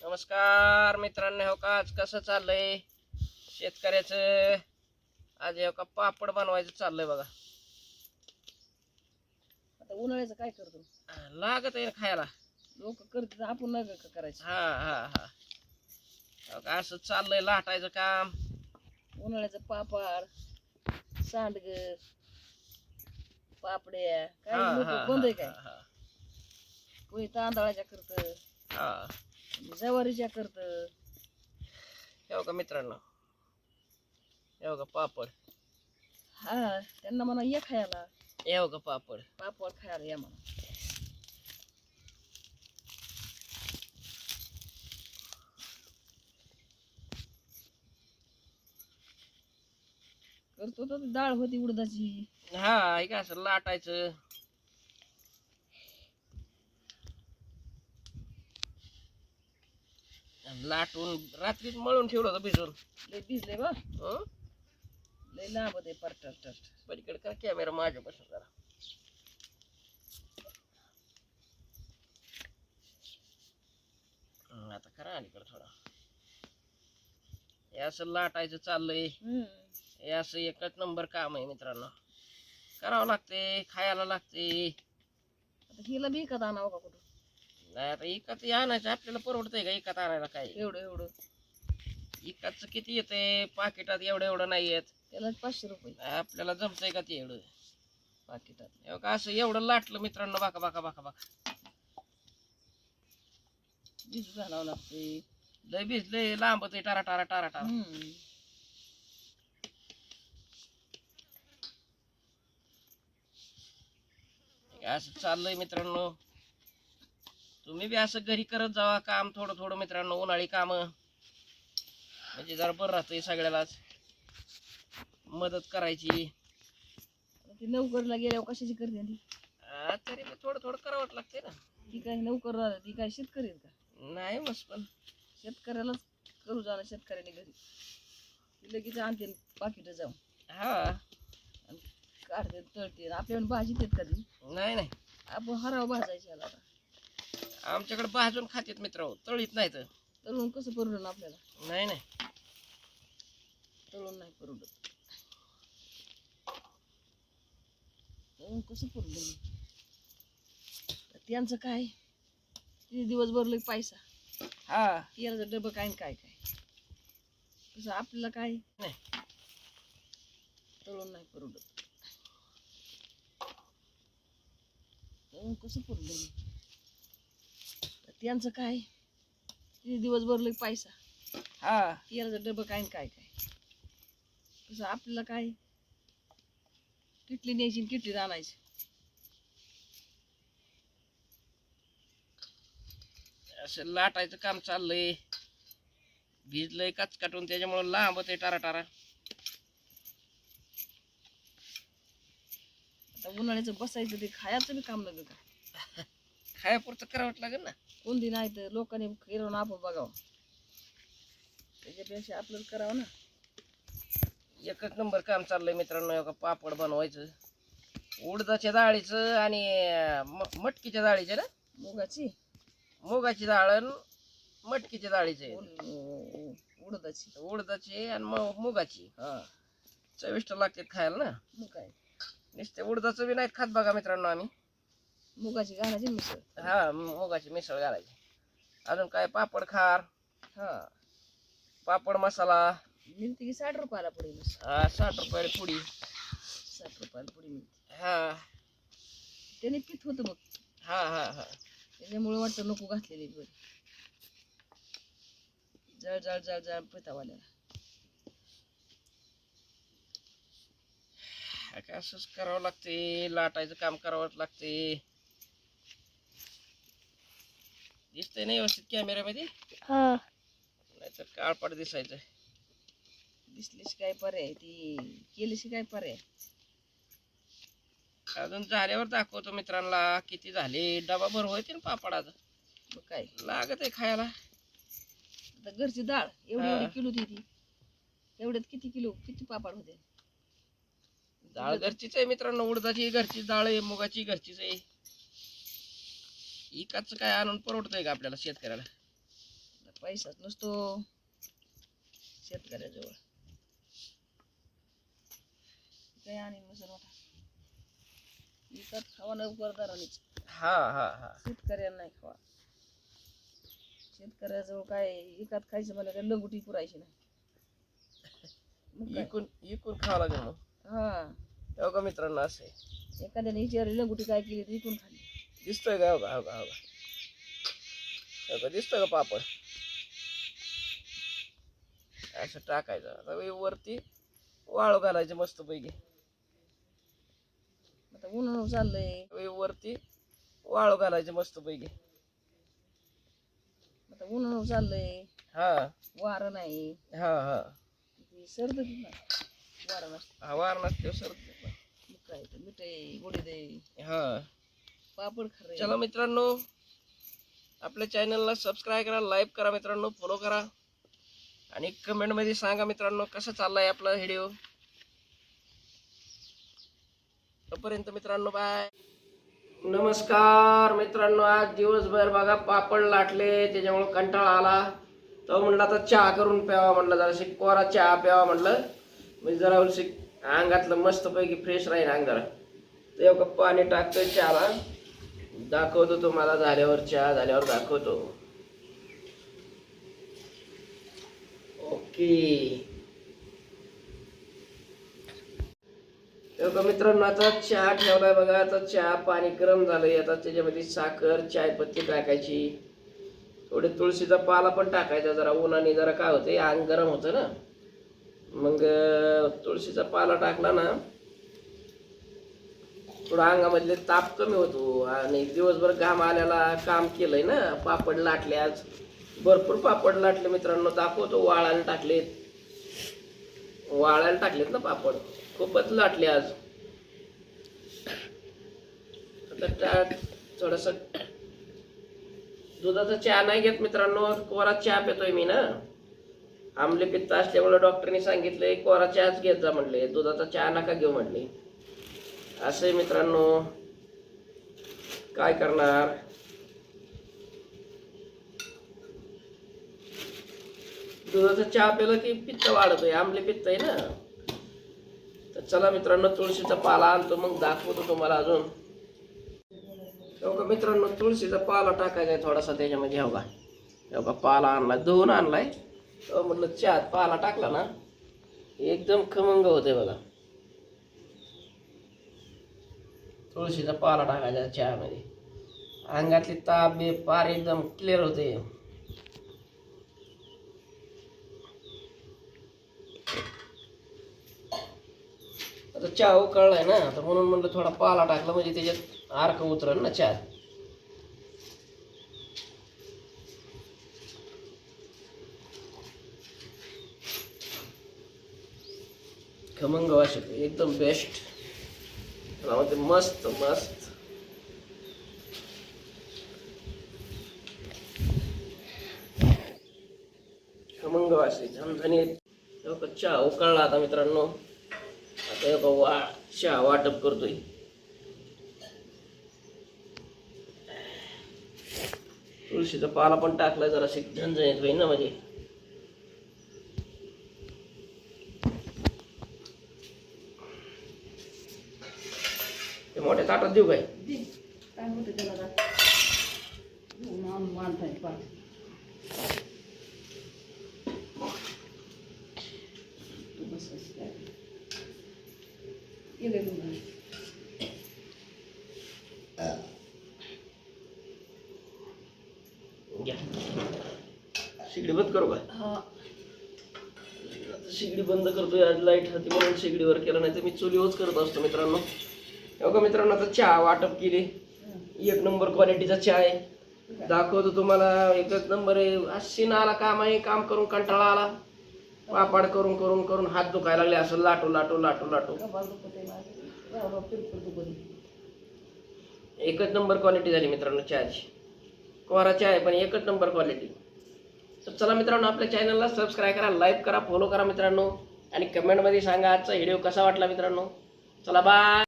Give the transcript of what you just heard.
नमस्कार मित्रांनो हो का? आज कसं चाललंय? शेतकऱ्याचं आज हो का पापड बनवायचं चाललंय बघा. आता उन्हाळ्याचं काय करतो? लागत आहे खायला. लोक करतात आपण का करायचं? हा हा हा. हो का असं चाललंय लाटायचं काम. उन्हाळ्याचं पापड सांडग पापड्या काय बंद आहे काय? कोणी तांदळाच्या करत. हा. ज्वारीच्या करत. हे का मित्रांनो. हे का पापड. हा त्यांना म्हणा ये खायला. हो का पापड. पापड खायला या म्हणा. करतो तर डाळ होती उडदाची. हा काय असं लाटायचं? लाटून रात्रीच मळून ठेवलं होतं भिजून. लय भिजले बा हं? लय लांब होते परटर टस्ट पलीकडे का कॅमेरा माझ्यापासून जरा आता करा अलीकडे थोडा. हे असं लाटायचं चाललंय. हे असं एकच नंबर काम आहे मित्रांनो. करावं लागते खायला लागते हिला बी विकत आणावं का कुठं? नाही आता इकत आणायचं आपल्याला परवडतंय का इकत आणायला काय एवढं एवढं. इकतचं किती येते? पाकिटात एवढं एवढं नाही येत. त्याला पाचशे रुपये. आपल्याला जमतंय का ते एवढं? पाकिटात. हे बघा असं एवढं लाटलं मित्रांनो बाका बाका बाका बाका. भिजू घालावं लागते लय भिजलंय लांब ते टारा टारा टारा टारा. हम्म. असं चाललंय मित्रांनो. तुम्ही बी असं घरी करत जावा काम थोडं थोडं मित्रांनो उन्हाळी काम. म्हणजे जरा बरं राहतंय सगळ्यालाच. मदत करायची. ती नोकरीला गेल्यावर कशाची करते ती? हा, तरी बी थोडं थोडं करावंच लागते ना. ती काय नोकर राहते ती काय शेतकरी आहेत का? नाही मस्त पण. शेतकऱ्यालाच करू जाणं शेतकऱ्याने घरी. ती लगेच आणते पाकिट जाऊन. हा. आणि काढते तळते. आपल्याला भाजी देत कधी नाही नाही. आपण हराव भाजायची याला आता. आमच्याकडे भाजून खातेत मित्र तळीत नाही तर तळून कसं परवडलं आपल्याला? नाही नाही. तळून नाही परवडत. तळून कसं परवडलं? त्यांचं काय? किती दिवस भरले पैसा. हा. तेलाचं डबं काय न काय काय? तसं आपल्याला काय? नाही. तळून नाही परवडत. तळून कसं परवडलं? त्यांचं काय? किती दिवस भरले पैसा. हा. तेलाचं डबं काय न काय काय. तसं आपल्याला काय? किटली न्यायची न किटली आणायची. असं लाटायचं काम चाललंय. भिजलंय कच काटून त्याच्यामुळे लांब होते टारा टारा आता उन्हाळ्याचं बसायचं ते खायचं बी काम नका का? खायापुरतं करावं लागेल ना. कोणती नाही तर लोकांनी केलं आपण बघावं. त्याच्यापेक्षा आपल्याला करावं ना. एकच नंबर काम चाललंय मित्रांनो एका पापड बनवायचं. उडदाच्या डाळीचं आणि म- मटकीच्या डाळीचे ना? मुगाची. मुगाची डाळ आणि मटकीच्या डाळीचे. उड- उ- उडदाची. उडदाची आणि मु- मुगाची. हा. चविष्ट लागतात खायला ना? मग काय नुसते उडदाचं बी नाहीत खात बघा मित्रांनो आम्ही. मुगाची घालायची मिसळ. हा मुगाची मिसळ घालायची. अजून काय? पापड खार. हा. पापड मसाला. मिळते की साठ रुपयाला पुढे मिसळ? हा, साठ रुपयाला पुडी साठ रुपयाला पुढे मिळते हा. त्याने पित होतं बघ हा हा हा. त्याच्यामुळे वाटतं नको घातलेली बरी. जळ जळ जळ जळ पितावाल्याला काय असंच करावं लागते. लाटायचं काम करावंच लागते. दिसतंय नाही व्यवस्थित कॅमेऱ्यामध्ये नाहीतर काळपाट दिसायचं. दिसलीशी काय पर्याय? ती केलीशी काय पर्याय? अजून झाल्यावर दाखवतो मित्रांना किती झाले. डबा भर होते ना पापडाचा. मग काय? लागत आहे खायला. आता घरची डाळ एवढी हा. एवढी किलो ती ती. एवढ्यात किती किलो किती पापड होते? डाळ घरचीच आहे मित्रांनो. उडदाची घरची डाळ आहे मुगाची घरचीच आहे. इकाच काय आणून परवडतंय का आपल्याला शेतकऱ्याला? पैसाच नसतो. शेतकऱ्याजवळ. काय आणि नसेल मोठा विकत खावा नोकरदारांनीच हा हा हा. शेतकऱ्याला नाही खावा. शेतकऱ्याजवळ काय विकत खायचं मला काय लंगुटी पुरायची नाही. मग काय? इकून इकून खावं लागेल मग. हा. हो का मित्रांनो असं आहे. एखाद्याने विचारली लंगुटी काय केली तर विकून खाल्ली. दिसतोय का? हो का? हो का? हो का? हो का? दिसतोय का पापड? असं टाकायचं. आता हे वरती वाळू घालायचे मस्त पैकी आता उन्हाळा चाललंय. हे वरती वाळू घालायचे मस्त पैकी आता उन्हाळा चाललंय. हा. वारं नाही. हा हा. सर्द वारं नसतं. हा वार नसते सर मग काय मिठाई गोडी दे हा. पापड खरे. चला मित्रांनो आपल्या चॅनलला सबस्क्राईब करा लाईक करा मित्रांनो फॉलो करा. आणि कमेंटमध्ये सांगा मित्रांनो कसा चाललाय आपला व्हिडिओ तोपर्यंत मित्रांनो बाय नमस्कार मित्रांनो आज दिवसभर बघा पापड लाटले त्याच्यामुळे कंटाळा आला. तो म्हणला आता चहा करून प्यावा म्हणलं जरा कोरा चहा प्यावा म्हणलं. म्हणजे जरा उलशी अंगातलं मस्तपैकी फ्रेश राहील अंग जरा ते पाणी टाकतोय चहाला. दाखवतो तुम्हाला झाल्यावर चहा झाल्यावर दाखवतो. ओके. हे मित्रांनो आता चहा ठेवलाय बघा. आता चहा पाणी गरम झालंय. आता त्याच्यामध्ये साखर चायपत्ती टाकायची. थोडे तुळशीचा पाला पण टाकायचा. जरा उन्हाने जरा काय होतं अंग गरम होतं ना. मग तुळशीचा पाला टाकला ना थोडं अंगामधले ताप कमी होतो. आणि दिवसभर घाम आल्याला काम केलंय ना पापड लाटले आज. भरपूर पापड लाटले मित्रांनो दाखवतो वाळायला टाकलेत. वाळायला टाकलेत ना पापड. खूपच लाटले आज. आता थोडंसं थोडस दुधाचा चहा नाही घेत मित्रांनो कोरा चहा पितोय मी ना. आमले पित्त असल्यामुळे डॉक्टरनी सांगितले कोरा चहाच घेत जा म्हणले. दुधाचा चहा नका घेऊ म्हणले. असं आहे मित्रांनो काय करणार? दुधाचा चहा प्याला की पित्त वाढतोय आमले पित्त आहे ना? तर चला मित्रांनो तुळशीचा पाला आणतो मग दाखवतो तुम्हाला अजून. हो का मित्रांनो तुळशीचा पाला टाकायचा आहे थोडासा त्याच्यामध्ये हो का? हो का पाला आणलाय धुवून आणलाय. हो, म्हटलं चहात पाला टाकला ना एकदम खमंग होते बघा. तुळशीचा पाला टाकायचा चहामध्ये. अंगातली ताप बे पार एकदम क्लिअर होते. आता चहा उकळलाय ना तर म्हणून म्हणलं थोडा पाला टाकला म्हणजे त्याच्यात आर्क उतरल ना चहा खमंग वाशक एकदम बेस्ट त्यामध्ये मस्त मस्त. खमंग वाशी आहे झणझणीत. हे चहा उकळला आता मित्रांनो. आता हे बघा, वा चहा वाटप करतोय. तुळशीचा पाला पण टाकलाय जरा झणझणीत होईल ना म्हणजे. ते मोठ्या ताटात देऊ काय? होतं त्याला. घ्या. शिगडी बंद करू हा. आता शिगडी बंद करतोय आज लाइट होती म्हणून शिगडीवर केलं नाही तर मी चुलीवरच करत असतो मित्रांनो. अगं मित्रांनो आता चहा वाटप केली. एक नंबर क्वालिटीचा चहा आहे. दाखवतो तुम्हाला एकच नंबर आहे. अशी आला काम आहे काम करून कंटाळा आला. पापाड करून करून करून हात दुखायला लागले. असं लाटो लाटो लाटो लाटो. एकच नंबर क्वालिटी झाली मित्रांनो चहाची. कोरा चहा आहे पण एकच नंबर क्वालिटी तर चला मित्रांनो आपल्या चॅनलला सबस्क्राईब करा लाईक करा फॉलो करा मित्रांनो. आणि कमेंटमध्ये सांगा आजचा व्हिडिओ कसा वाटला मित्रांनो. चला बाय